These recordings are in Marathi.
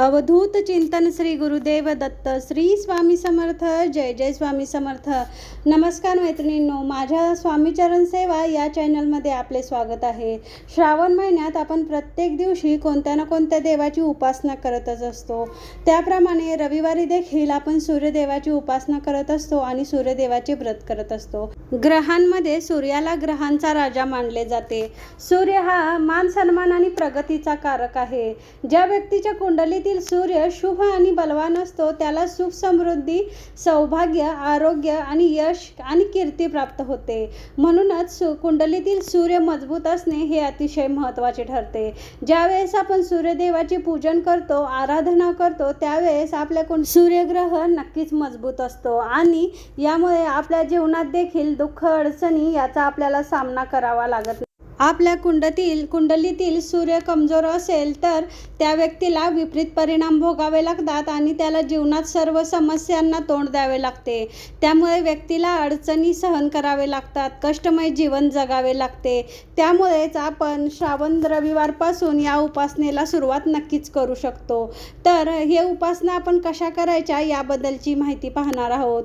अवधूत चिंतन श्री गुरुदेव दत्त श्री स्वामी समर्थ जय जय स्वामी समर्थ. नमस्कार मैत्रिणींनो माझ्या स्वामीचरण सेवा या चॅनलमध्ये आपले स्वागत आहे. श्रावण महिन्यात आपण प्रत्येक दिवशी कोणत्या ना कोणत्या देवाची उपासना करतच असतो. त्याप्रमाणे रविवारी देखील आपण सूर्यदेवाची उपासना करत असतो आणि सूर्यदेवाचे व्रत करत असतो. ग्रहांमध्ये सूर्याला ग्रहांचा राजा मानले जाते. सूर्य हा मान सन्मान आणि प्रगतीचा कारक आहे. ज्या व्यक्तीच्या कुंडलीत राशीतील सूर्य शुभ आणि बलवान असतो त्याला सुख समृद्धी सौभाग्य आरोग्य आणि यश आणि कीर्ती प्राप्त होते म्हणूनच सु कुंडलीतील सूर्य मजबूत असणे हे अतिशय महत्त्वाचे ठरते ज्यावेळेस आपण सूर्यदेवाचे पूजन करतो आराधना करतो त्यावेळेस आपल्या कुंड सूर्यग्रह नक्कीच मजबूत असतो आणि यामुळे आपल्या जीवनात देखील दुःख अडचणी याचा आपल्याला सामना करावा लागत नाही. आपल्या कुंडतील कुंडलीतील सूर्य कमजोर असेल तर त्या व्यक्तीला विपरीत परिणाम भोगावे लागतात आणि त्याला जीवनात सर्व समस्यांना तोंड द्यावे लागते. त्यामुळे व्यक्तीला अडचणी सहन करावे लागतात कष्टमय जीवन जगावे लागते. त्यामुळेच आपण श्रावण रविवारपासून या उपासनेला सुरुवात नक्कीच करू शकतो. तर हे उपासना आपण कशा करायच्या याबद्दलची माहिती पाहणार आहोत.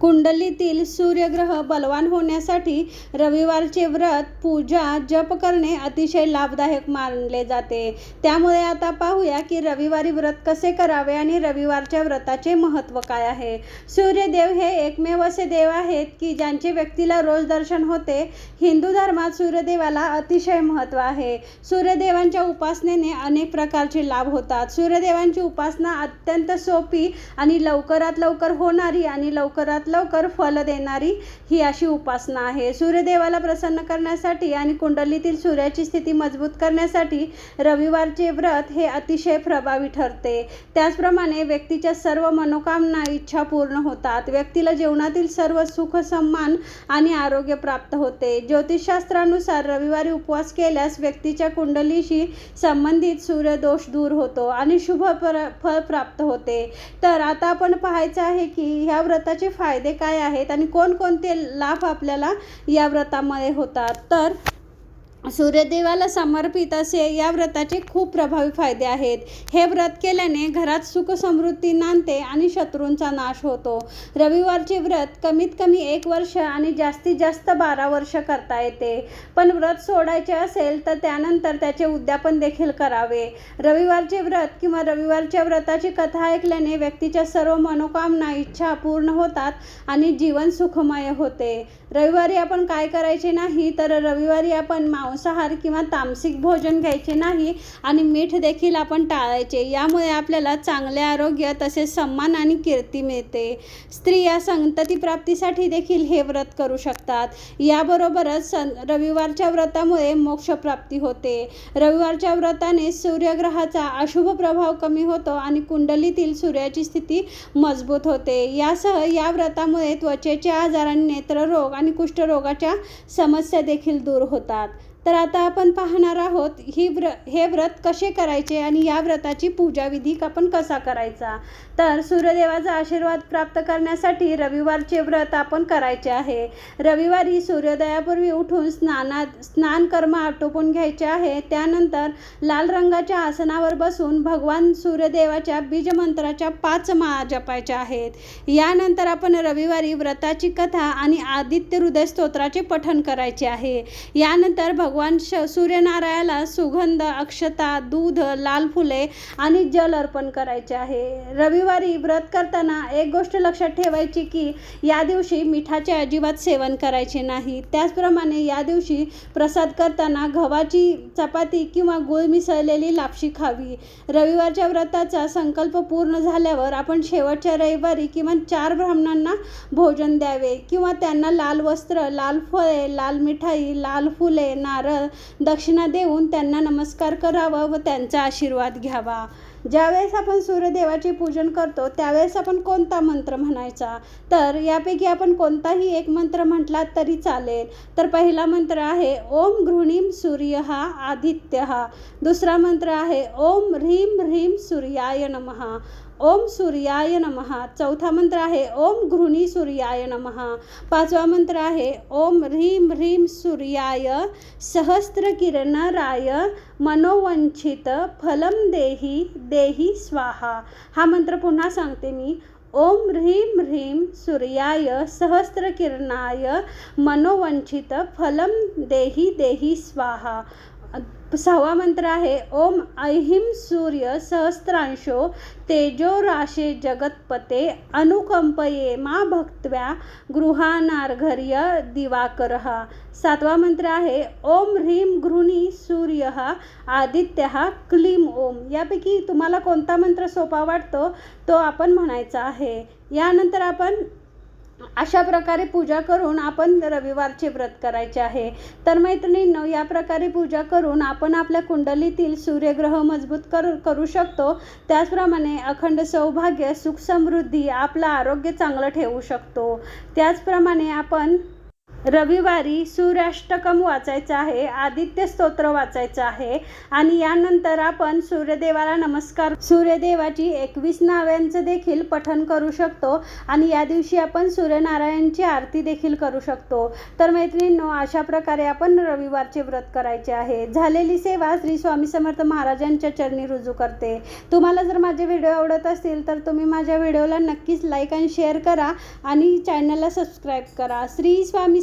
कुंडलीतील सूर्यग्रह बलवान होण्यासाठी रविवारचे व्रत पूजा जप करणे अतिशय लाभदायक मानले जाते. त्यामुळे आता पाहूया की रविवारी व्रत कसे करावे आणि रविवारच्या व्रताचे महत्त्व काय आहे. सूर्यदेव हे एकमेव असे देव आहेत की ज्यांचे व्यक्तीला रोज दर्शन होते. हिंदू धर्मात सूर्यदेवाला अतिशय महत्त्व आहे. सूर्यदेवांच्या उपासनेने अनेक प्रकारचे लाभ होतात. सूर्यदेवांची उपासना अत्यंत सोपी आणि लवकरात लवकर होणारी आणि लवकरात लवकर फल देणारी ही अशी उपासना आहे. सूर्यदेवाला प्रसन्न करण्यासाठी आणि कुंडलीतील सूर्याची स्थिती मजबूत करण्यासाठी रविवारचे व्रत हे अतिशय प्रभावी ठरते. त्याचप्रमाणे व्यक्तीच्या सर्व मनोकामना इच्छा पूर्ण होतात. व्यक्तीला जीवनातील सर्व सुख सन्मान आणि आरोग्य प्राप्त होते. ज्योतिषशास्त्रानुसार रविवारी उपवास केल्यास व्यक्तीच्या कुंडलीशी संबंधित सूर्यदोष दूर होतो आणि शुभ पर फळ प्राप्त होते. तर आता आपण पाहायचं आहे की ह्या व्रताचे फायदे फायदे काय आहेत आणि कोणकोणते लाभ आपल्याला या व्रतामध्ये होतात? तर सूर्यदेवाला समर्पित असे या व्रताचे खूप प्रभावी फायदे आहेत. हे व्रत केल्याने घरात सुख समृद्धी नांदते आणि शत्रूंचा नाश होतो. रविवारचे व्रत कमीत कमी एक वर्ष आणि जास्तीत जास्त बारा वर्ष करता येते. पण व्रत सोडायचे असेल तर त्यानंतर त्याचे उद्यापन देखील करावे. रविवारचे व्रत किंवा रविवारच्या व्रताची कथा ऐकल्याने व्यक्तीच्या सर्व मनोकामना इच्छा पूर्ण होतात आणि जीवन सुखमय होते. रविवारी आपण काय करायचे नाही तर रविवारी आपण मांसाहार किंवा तामसिक भोजन घ्यायचे नाही आणि मीठ देखील आपण टाळायचे. यामुळे आपल्याला चांगले आरोग्य तसेच सन्मान आणि कीर्ती मिळते. स्त्रिया संतती प्राप्तीसाठी देखील हे व्रत करू शकतात. याबरोबरच सन रविवारच्या व्रतामुळे मोक्षप्राप्ती होते. रविवारच्या व्रताने सूर्यग्रहाचा अशुभ प्रभाव कमी होतो आणि कुंडलीतील सूर्याची स्थिती मजबूत होते. यासह या व्रतामुळे त्वचेचे आजार आणि नेत्ररोग आणि कुष्ठरोगाच्या समस्या देखील दूर होतात. तर आता आपण पाहणार आहोत ही व्र हे व्रत कसे करायचे आणि या व्रताची पूजाविधी आपण कसा करायचा? तर सूर्यदेवाचा आशीर्वाद प्राप्त करण्यासाठी रविवारचे व्रत आपण करायचे आहे. रविवारी सूर्योदयापूर्वी उठून स्नानात स्नान कर्म आटोपून घ्यायचे आहे. त्यानंतर लाल रंगाच्या आसनावर बसून भगवान सूर्यदेवाच्या बीजमंत्राच्या पाच माळा जपायच्या आहेत. यानंतर आपण रविवारी व्रताची कथा आणि आदित्य हृदय स्तोत्राचे पठण करायचे आहे. यानंतर भगवान श सूर्यनारायणाला सुगंध अक्षता दूध लाल फुले आणि जल अर्पण करायचे आहे. रविवारी व्रत करताना एक गोष्ट लक्षात ठेवायची की या दिवशी मिठाचे अजिबात सेवन करायचे नाही. त्याचप्रमाणे या दिवशी प्रसाद करताना गव्हाची चपाती किंवा गुळ मिसळलेली लापशी खावी. रविवारच्या व्रताचा संकल्प पूर्ण झाल्यावर आपण शेवटच्या रविवारी किमान चार ब्राह्मणांना भोजन द्यावे किंवा त्यांना लाल वस्त्र लाल फळे लाल मिठाई लाल फुले नारळ दक्षिणा देऊन त्यांना नमस्कार करावा व त्यांचा आशीर्वाद घ्यावा. ज्यावेळेस आपण सूर्यदेवाचे पूजन करतो त्यावेळेस आपण कोणता मंत्र म्हणायचा? तर यापैकी आपण कोणताही एक मंत्र म्हटलात तरी चालेल. तर पहिला मंत्र आहे ओम गृहिणीम सूर्य हा आदित्य हा दुसरा मंत्र आहे ओम ह्रीम ह्रीम सूर्याय नमः ओम सूर्याय नमः. चौथा मंत्र आहे ओम घृणी सूर्याय नमः. पाचवा मंत्र आहे ओम ह्रीम ह्रीम सूर्याय. सहस्त्र किरणराय मनोवंचित फलम देही देही स्वाहा. हा मंत्र पुन्हा सांगते मी. ओम ह्रीं ह्रीं सूर्याय सहस्त्रकिरणाय मनोवंचित फलम देही देही स्वाहा. सहावा मंत्र आहे ओम ऐहिम सूर्य सहस्रांशो तेजो राशे जगतपते अनुकंपये मा भक्त्या गृहानार्घर्य दिवाकर। सातवा मंत्र आहे ओम ह्रीं घृणी सूर्य आदित्य क्लीम ओम। यापैकी तुम्हाला कोणता मंत्र सोपा वाटतो तो आपण म्हणायचा आहे. यानंतर आपण अशा प्रकारे पूजा करून आपण रविवारचे व्रत करायचे आहे. तर मैत्रिणींनो या प्रकारे पूजा करून आपण आपल्या कुंडलीतील सूर्यग्रह मजबूत करू करू शकतो. त्याचप्रमाणे अखंड सौभाग्य सुख समृद्धी आपलं आरोग्य चांगलं ठेवू शकतो. त्याचप्रमाणे आपण रविवारी सूर्याष्टकम वाचायचं आहे आदित्य स्तोत्र वाचायचं आहे आणि यानंतर आपण सूर्यदेवाला नमस्कार सूर्यदेवाची एकवीस नाव्यांचं देखील पठन करू शकतो आणि या दिवशी आपण सूर्यनारायणची आरती देखील करू शकतो. तर मैत्रिणींनो अशा प्रकारे आपण रविवारचे व्रत करायचे आहे. झालेली सेवा श्री स्वामी समर्थ महाराजांच्या चरणी रुजू करते. तुम्हाला जर माझे व्हिडिओ आवडत असतील तर तुम्ही माझ्या व्हिडिओला नक्कीच लाईक आणि शेअर करा आणि चॅनलला सबस्क्राईब करा. श्री स्वामी